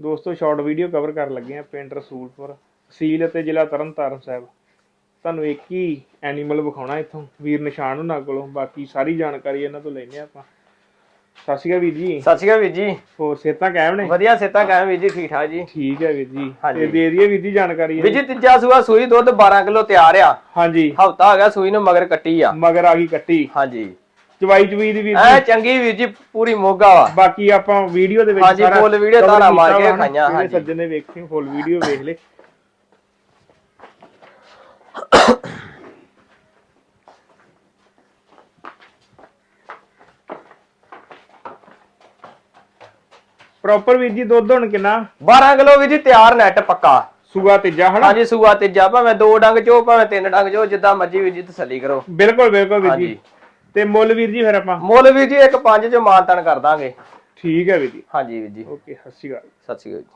ਦੋਸਤੋ short video cover ਕਰਨ ਲੱਗੇ ਆ ਪਿੰਡ ਰਸੂਲਪੁਰ ਤਹਿਸੀਲ ਅਤੇ ਜ਼ਿਲ੍ਹਾ ਤਰਨਤਾਰਨ ਸਾਹਿਬ। ਤੁਹਾਨੂੰ ਇੱਕ ਹੀ ਐਨੀਮਲ ਵਿਖਾਉਣਾ ਇੱਥੋਂ ਵੀਰ ਨਿਸ਼ਾਨ ਉਹਨਾਂ ਕੋਲੋਂ। ਬਾਕੀ ਸਾਰੀ ਜਾਣਕਾਰੀ ਇਹਨਾਂ ਤੋਂ ਲੈਣੇ ਆਪਾਂ। ਸਤਿ ਸ਼੍ਰੀ ਅਕਾਲ ਵੀਰ ਜੀ। ਸਤਿ ਸ਼੍ਰੀ ਅਕਾਲ ਵੀਰ ਜੀ। ਹੋਰ ਸਿਹਤਾਂ ਕਾਇਮ ਨੇ? ਵਧੀਆ ਸੇਤਾ ਕਾਇਮ ਵੀਰ ਜੀ ਠੀਕ ਠਾਕ ਜੀ। ਠੀਕ ਹੈ ਵੀਰ ਜੀ। ਤੇ ਦੇ ਦਈਏ ਵੀਰ ਜੀ ਜਾਣਕਾਰੀ ਵੀਰ ਜੀ ਤੀਜਾ ਸੂਆ ਸੂਈ ਦੁੱਧ 12 ਕਿਲੋ ਤਿਆਰ ਆ। ਹਾਂਜੀ। ਹਫਤਾ ਹੋ ਗਿਆ ਸੂਈ ਨੂੰ ਮਗਰ ਕੱਟੀ ਆ। ਮਗਰ ਆ ਗਈ ਕੱਟੀ। ਹਾਂਜੀ। ਚਵਾਈ ਚਵੀ ਦੀ ਵੀਰ ਐ ਜੀ ਚੰਗੀ ਵੀਰ ਜੀ ਪੂਰੀ ਮੋਗਾ ਵਾ। ਬਾਕੀ ਆਪਾਂ ਵੀਡੀਓ ਦੇ ਵਿੱਚ ਹਾਂਜੀ, full video cover ਮਾਰ ਕੀਤਾ ਕੇ ਵਾ ਨਾ, ਖਾਈਆਂ, ਜਿਹੜੇ ਹਾਂਜੀ। ਸੱਜਣ ਨੇ ਵੇਖੀ ਫੁੱਲ ਵੀਡੀਓ ਵੇਖ ਲੈ ਪ੍ਰੋਪਰ ਵੀਰ ਜੀ ਦੁੱਧ ਹੁਣ ਕਿੰਨਾ? 12 ਕਿਲੋ ਵੀਰ ਜੀ ਤਿਆਰ ਨੈਟ ਪੱਕਾ। ਸੂਆ ਤੀਜਾ ਹਨਾ? ਹਾਂਜੀ ਸੂਆ ਤੀਜਾ ਭਾਵੇਂ ਦੋ ਡੰਗ ਚੋ ਭਾਵੇਂ ਤਿੰਨ ਡੰਗ ਚੋ ਜਿੱਦਾਂ ਮਰਜ਼ੀ ਵੀਰ ਜੀ ਤਸੱਲੀ ਕਰੋ। ਬਿਲਕੁਲ ਬਿਲਕੁਲ ਵੀਰ ਜੀ। ਹਾਂਜੀ। ਤੇ ਮੁੱਲ ਵੀਰ ਜੀ ਫਿਰ ਆਪਾਂ? ਮੁੱਲ ਵੀਰ ਜੀ ਇੱਕ ਪੰਜ ਚ ਮਾਨਤਨ ਕਰ ਦਾਂਗੇ। ਠੀਕ ਹੈ ਵੀਰ ਜੀ। ਹਾਂਜੀ ਵੀਰ ਜੀ। ਓਕੇ ਸਤਿ ਸ਼੍ਰੀ ਅਕਾਲ। ਸਤਿ ਸ਼੍ਰੀ ਅਕਾਲ ਜੀ।